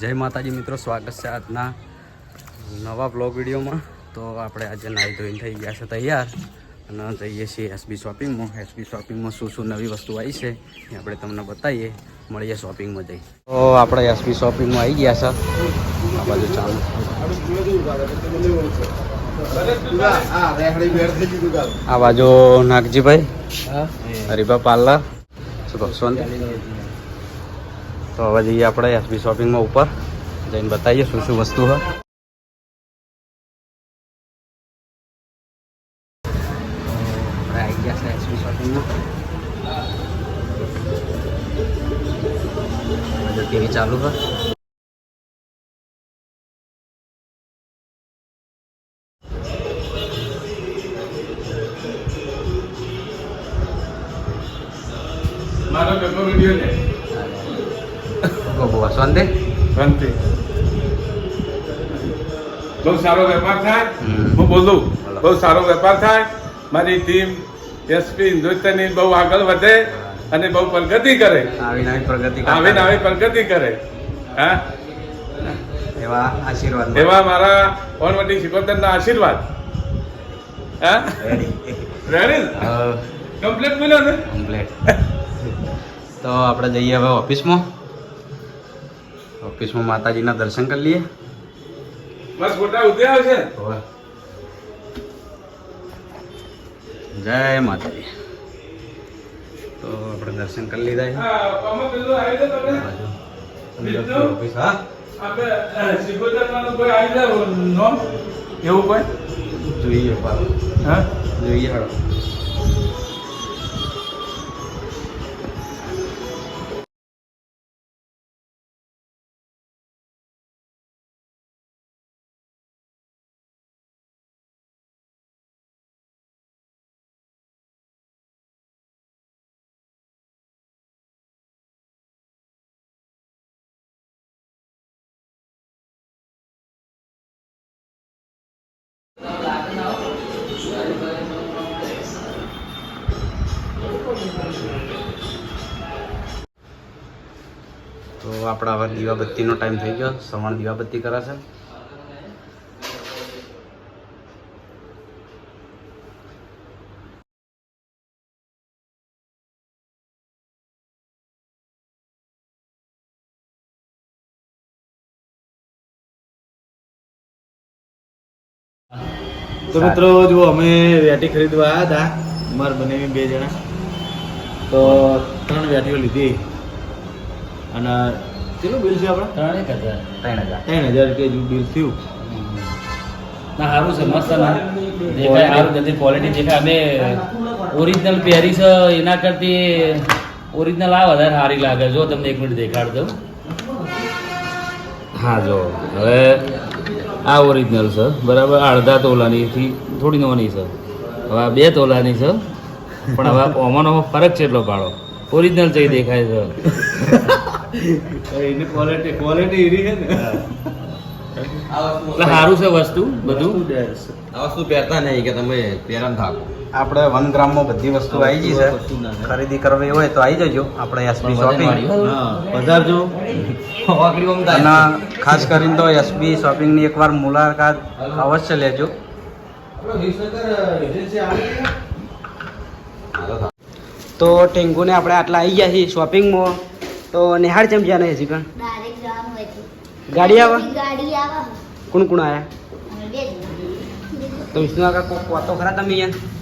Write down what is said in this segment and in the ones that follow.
જય માતાજી મિત્રો સ્વાગત છે આજના નવા બ્લોગ વિડીયોમાં. તો આપણે આજે નાહી ધોઈને થઈ ગયા છે તૈયાર. અને જઈએ છીએ એસબી શોપિંગમાં એસબી શોપિંગમાં શું શું નવી વસ્તુ આવી છે એ આપણે તમને બતાવીએ. મળીએ શોપિંગમાં જઈ. તો આપણે એસબી શોપિંગમાં આવી ગયા છે. આ બાજુ ચાલુ. આ બાજુ નાગજીભાઈ. હરિભા પાર્લર. શું ભગવાન તો હવે જઈએ આપણે એસબી શોપિંગમાં ઉપર. જઈને બતાવીએ શું શું વસ્તુ હોય. ગયા છે એસબી શોપિંગમાં ટીવી ચાલુ હોય મારો કેટલો વીડિયો ને ગોબો શાંતિ? શાંતિ. બહુ સારો વેપાર થાય. હું બોલું. બહુ સારો વેપાર થાય. મારી ટીમ એસપી હિન્દુસ્તાની બહુ આગળ વધે અને બહુ પ્રગતિ કરે. આવી નવી પ્રગતિ આવી નવી પ્રગતિ કરે. હા? એવા આશીર્વાદ એવા મારા ઓનવટી સિકોતરના આશીર્વાદ. હા? રેડી કમ્પ્લીટ બોલ્યો ને? કમ્પ્લીટ તો આપણે જઈએ હવે ઓફિસમાં. ઓફિસમાં માતાજીના દર્શન કરી લઈએ બસ ફોટા ઉતરી આવશે જય માતાજી તો આપણે દર્શન કરી લીધા છે? ઓફિસ હા એવું કોઈ જોઈએ જોઈએ તો આપણા હવે દીવાબત્તીનો ટાઈમ થઈ ગયો. સવાણ દીવાબત્તી કરાશે. તો મિત્રો જો અમે વેટી ખરીદવા આવ્યા હતા મારા બનેવી બે જણા તો ત્રણ વેટીઓ લીધી. અને કેટલું બિલ છે આપણે ત્રણ એક હજાર ત્રણ હજાર. ત્રણ હજાર રૂપિયા જેવું બિલ થયું. ના સારું છે મસ્ત ના. દેખાય સારું નથી ક્વોલિટી દેખાય અમે ઓરિજિનલ પહેરી છે એના કરતી ઓરિજિનલ આ વધારે સારી લાગે. જો તમને એક મિનિટ દેખાડ દઉં. હા જો. હવે આ ઓરિજિનલ છે બરાબર? અડધા તોલાનીથી થોડી નોની છે હવે આ બે તોલાની છે પણ હવે ઓમાં ફરક છે એટલો પાડો. ઓરિજિનલ છે દેખાય છે એની ક્વોલિટી ક્વોલિટી એવી છે ને. સારું છે વસ્તુ બધું? આ વસ્તુ પહેરતા નહીં કે તમે પહેરામ થાકો. આપણે વન ગ્રામમાં બધી વસ્તુ આવી ગઈ છે. ખરીદી કરવી હોય તો આવી જજો. આપણે એસબી શોપિંગ વધારજો અને ખાસ કરીને તો એસબી શોપિંગની એકવાર મુલાકાત અવશ્ય લેજો. તો. ટેન્ગુને આપણે આટલા આવી ગયા છીએ શોપિંગમાં તો નિહાળ ચેમ જ્યાં નહીં હજી પણ? ડાયરેક્ટ જવાનું હોય છે. ગાડી આવે? ગાડી આવે. કોણ કોણ આવ્યા તો વિષ્ણુ કાકા કોક વાતો ખરા તમે અહીંયા?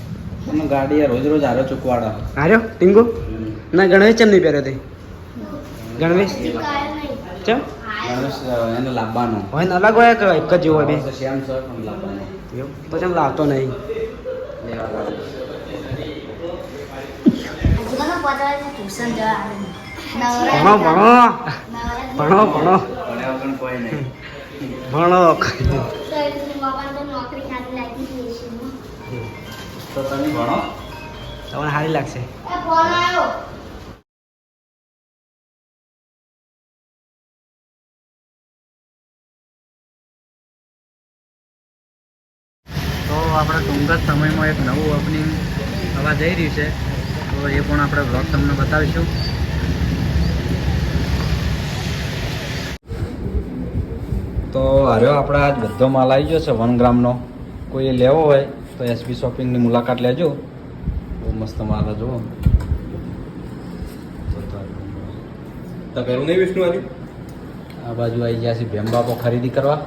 ગાડી રોજ રોજ હારો ચૂકવાડો. હાર્યો? ટીંગુ? ના ગણવેશ ચમ નહીં પહેર્યો તે? ગણવેશ? ચમ? એને લાવવાનો. હોય ને અલગ હોય કે એક જ જેવો હોય બે? સેમ સર પણ લાવવાનો. તો ચમ લાવતો નહીં. ભણો ભણો. ભણો ભણો ભણો. ભણ્યા વગર કોઈ નહીં. ભણો. તો તમે ભણો. તમને સારી લાગશે. એ તો આપણે ટૂંક જ સમયમાં એક નવું ઓપનિંગ થવા જઈ રહ્યું છે. તો એ પણ આપણે બ્લોગ તમને બતાવીશું. તો હાર્યો આપણે આજ બધો માલ આવી ગયો છે વન ગ્રામનો. કોઈ લેવો હોય તો એસબી શોપિંગની મુલાકાત લેજો. બહુ મસ્ત માલ જો નહીં વિષ્ણુ આ બાજુ આવી ગયા છે ભેમ બાપો ખરીદી કરવા.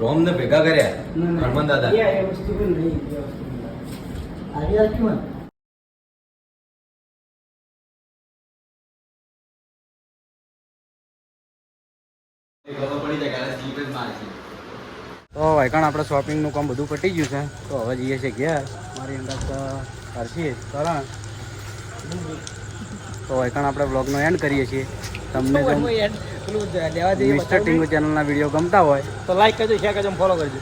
રોમ ને ભેગા કર્યા? હનુમાન દાદા. તો વાયકણ આપણે શોપિંગનું કામ બધું પટી ગયું છે. તો હવે જઈએ છીએ ઘેર. મારી અંદર તો હર્ષી કરણ તો વાયકણ આપણે બ્લોગનો એન્ડ કરીએ છીએ. તમને જો મિસ્ટર ટીંગુ ચેનલના વીડિયો ગમતા હોય. તો લાઈક કરજો શેર કરજો ફોલો કરજો.